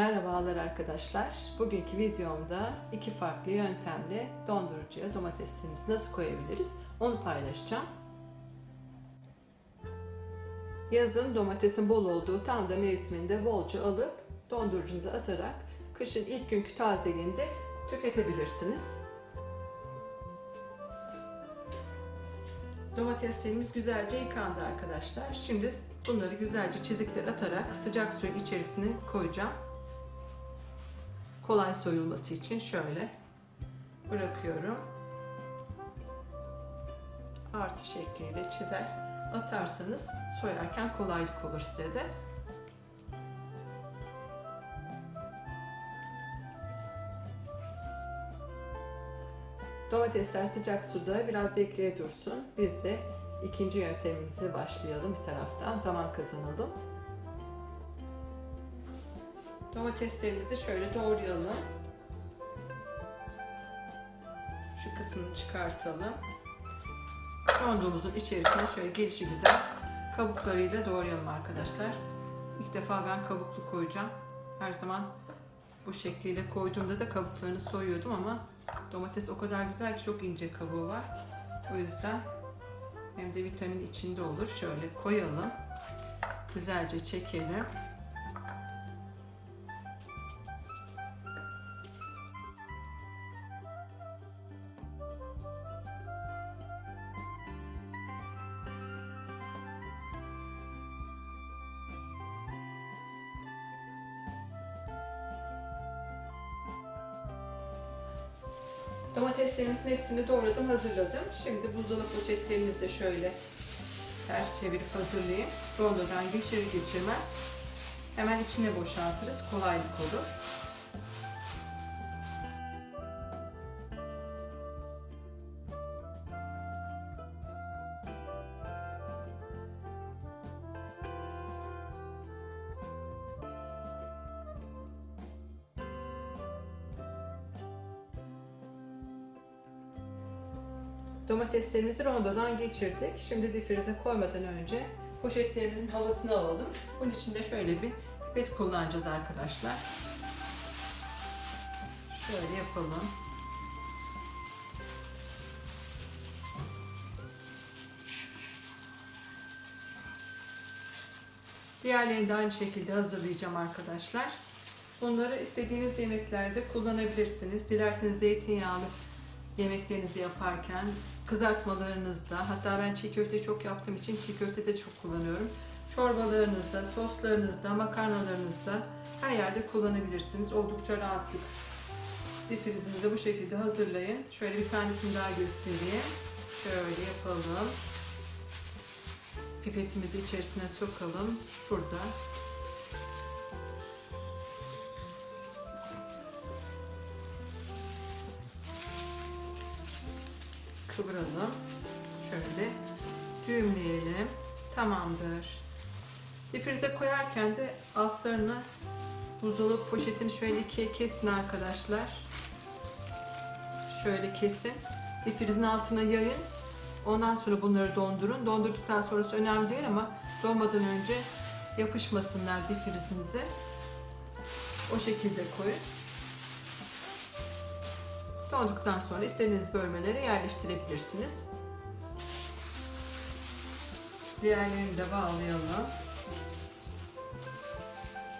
Merhabalar arkadaşlar. Bugünkü videomda iki farklı yöntemle dondurucuya domateslerimizi nasıl koyabiliriz onu paylaşacağım. Yazın domatesin bol olduğu tam da mevsiminde bolca alıp dondurucunuza atarak kışın ilk günkü tazeliğinde tüketebilirsiniz. Domateslerimiz güzelce yıkandı arkadaşlar. Şimdi bunları güzelce çizikler atarak sıcak suyun içerisine koyacağım. Kolay soyulması için şöyle bırakıyorum. Artı şekliyle çizer atarsanız soyarken kolaylık olur size de. Domatesler sıcak suda biraz bekleye dursun. Biz de ikinci yöntemimize başlayalım bir taraftan. Zaman kazanalım. Domateslerimizi şöyle doğrayalım. Şu kısmını çıkartalım. Rondomuzun içerisine şöyle gelişi güzel kabuklarıyla doğrayalım arkadaşlar. İlk defa ben kabuklu koyacağım. Her zaman bu şekliyle koyduğumda da kabuklarını soyuyordum ama domates o kadar güzel ki çok ince kabuğu var. O yüzden hem de vitamin içinde olur. Şöyle koyalım. Güzelce çekelim. Domateslerimizin hepsini doğradım, hazırladım. Şimdi buzdolabı poşetlerimizi de şöyle ters çevirip hazırlayayım. Rondodan geçirir geçirmez hemen içine boşaltırız. Kolaylık olur. Domateslerimizi rondodan geçirdik. Şimdi difrize koymadan önce poşetlerimizin havasını alalım. Bunun için de şöyle bir pipet kullanacağız arkadaşlar. Şöyle yapalım. Diğerlerini de aynı şekilde hazırlayacağım arkadaşlar. Bunları istediğiniz yemeklerde kullanabilirsiniz. Dilerseniz zeytinyağlı yemeklerinizi yaparken, kızartmalarınızda, hatta ben çiğ köfte çok yaptığım için çiğ köfte de çok kullanıyorum. Çorbalarınızda, soslarınızda, makarnalarınızda her yerde kullanabilirsiniz. Oldukça rahatlık. Difrizinizi de bu şekilde hazırlayın. Şöyle bir tanesini daha göstereyim. Şöyle yapalım. Pipetimizi içerisine sokalım. Şurada. Kıvıralım. Şöyle düğümleyelim. Tamamdır. Difrize koyarken de altlarını buzdolabı poşetini şöyle ikiye kesin arkadaşlar. Şöyle kesin. Difrizin altına yayın. Ondan sonra bunları dondurun. Dondurduktan sonrası önemli değil ama donmadan önce yapışmasınlar difrizinize. O şekilde koyun. Donduktan sonra istediğiniz bölmelere yerleştirebilirsiniz. Diğerlerini de bağlayalım.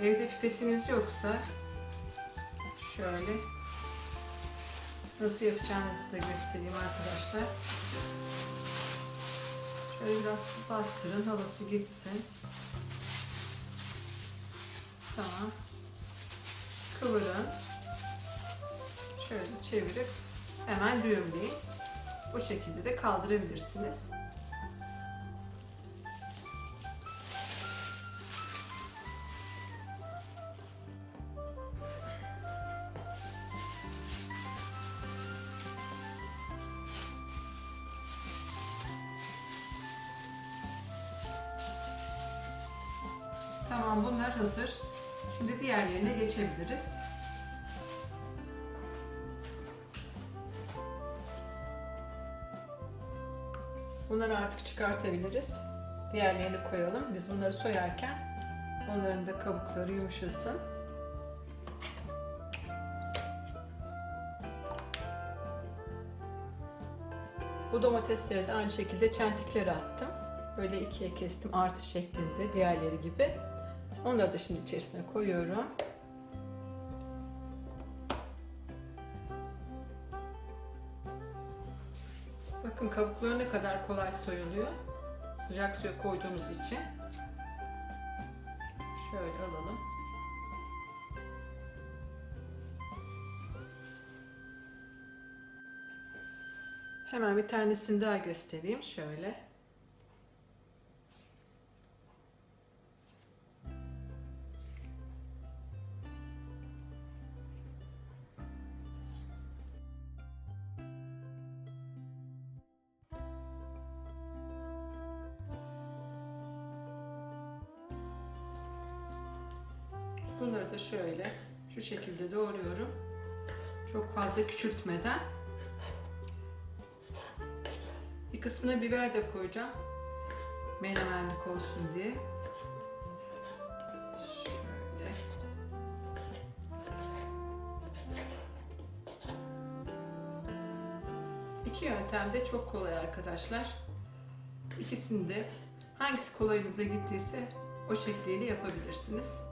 Evde pipetiniz yoksa şöyle nasıl yapacağınızı da göstereyim arkadaşlar. Şöyle biraz bastırın havası gitsin. Tamam. Kıvırın şöyle çevirip hemen düğümleyin. Bu şekilde de kaldırabilirsiniz. Tamam bunlar hazır. Şimdi diğerlerine geçebiliriz. Bunları artık çıkartabiliriz. Diğerlerini koyalım. Biz bunları soyarken onların da kabukları yumuşasın. Bu domatesleri de aynı şekilde çentiklere attım. Böyle ikiye kestim artı şeklinde diğerleri gibi. Onları da şimdi içerisine koyuyorum. Bakın kabukları ne kadar kolay soyuluyor. Sıcak suya koyduğunuz için. Şöyle alalım. Hemen bir tanesini daha göstereyim. Şöyle. Bunları da şöyle şu şekilde doğruyorum. Çok fazla küçültmeden. Bir kısmına biber de koyacağım. Menemenlik olsun diye. Şöyle. İki yöntem de çok kolay arkadaşlar. İkisini de hangisi kolayınıza gittiyse o şekliyle yapabilirsiniz.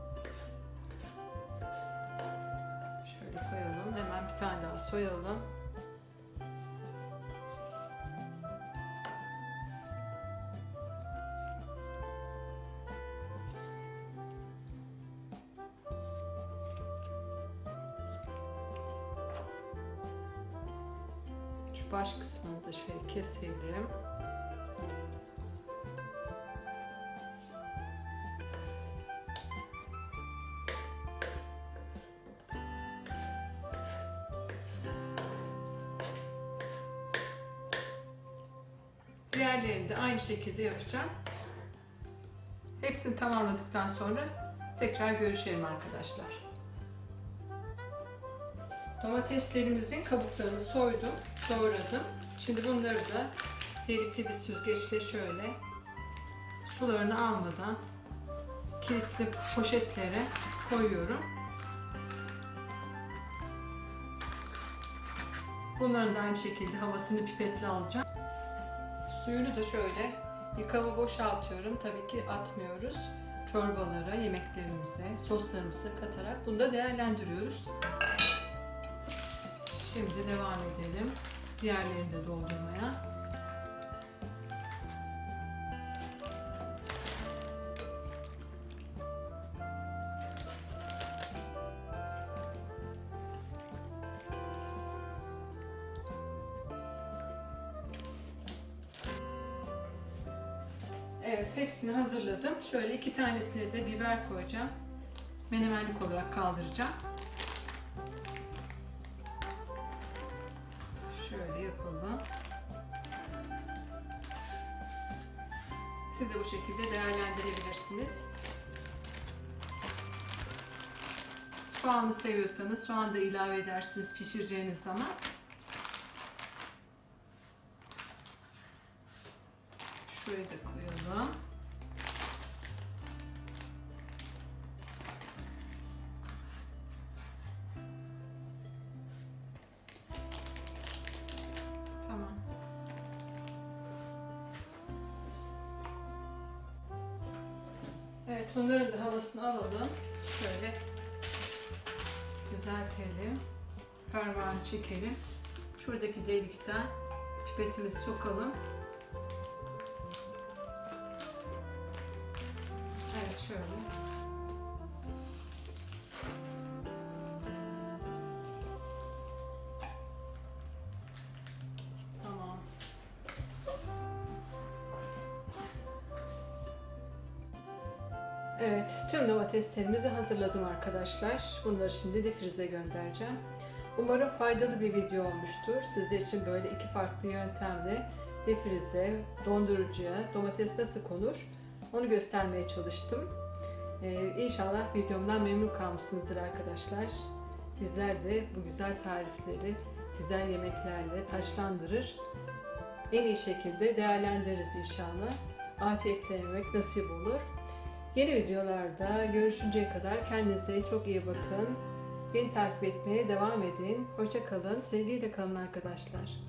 Soyalım. Şu baş kısmını da şöyle keselim. Diğerlerini de aynı şekilde yapacağım. Hepsini tamamladıktan sonra tekrar görüşelim arkadaşlar. Domateslerimizin kabuklarını soydum, doğradım. Şimdi bunları da delikli bir süzgeçle şöyle sularını almadan kilitli poşetlere koyuyorum. Bunların da aynı şekilde havasını pipetle alacağım. Suyunu da şöyle bir boşaltıyorum. Tabii ki atmıyoruz. Çorbalara, yemeklerimize, soslarımıza katarak bunu da değerlendiriyoruz. Şimdi devam edelim. Diğerlerini de doldurmaya. Evet, hepsini hazırladım. Şöyle iki tanesine de biber koyacağım. Menemenlik olarak kaldıracağım. Şöyle yapalım. Siz de bu şekilde değerlendirebilirsiniz. Soğanı seviyorsanız soğan da ilave edersiniz pişireceğiniz zaman. Şuraya da koyalım. Tamam. Evet, bunların da havasını alalım. Şöyle düzeltelim. Parmağını çekelim. Şuradaki delikten pipetimizi sokalım. Şöyle. Tamam. Evet, tüm domateslerimizi hazırladım arkadaşlar. Bunları şimdi difrize göndereceğim. Umarım faydalı bir video olmuştur. Sizler için böyle iki farklı yöntemle defrize, dondurucuya domates nasıl konur onu göstermeye çalıştım. Ee, inşallah videomdan memnun kalmışsınızdır arkadaşlar. Bizler de bu güzel tarifleri güzel yemeklerle taşlandırır. En iyi şekilde değerlendiririz inşallah. Afiyetle yemek nasip olur. Yeni videolarda görüşünceye kadar kendinize çok iyi bakın. Beni takip etmeye devam edin. Hoşça kalın. Sevgiyle kalın arkadaşlar.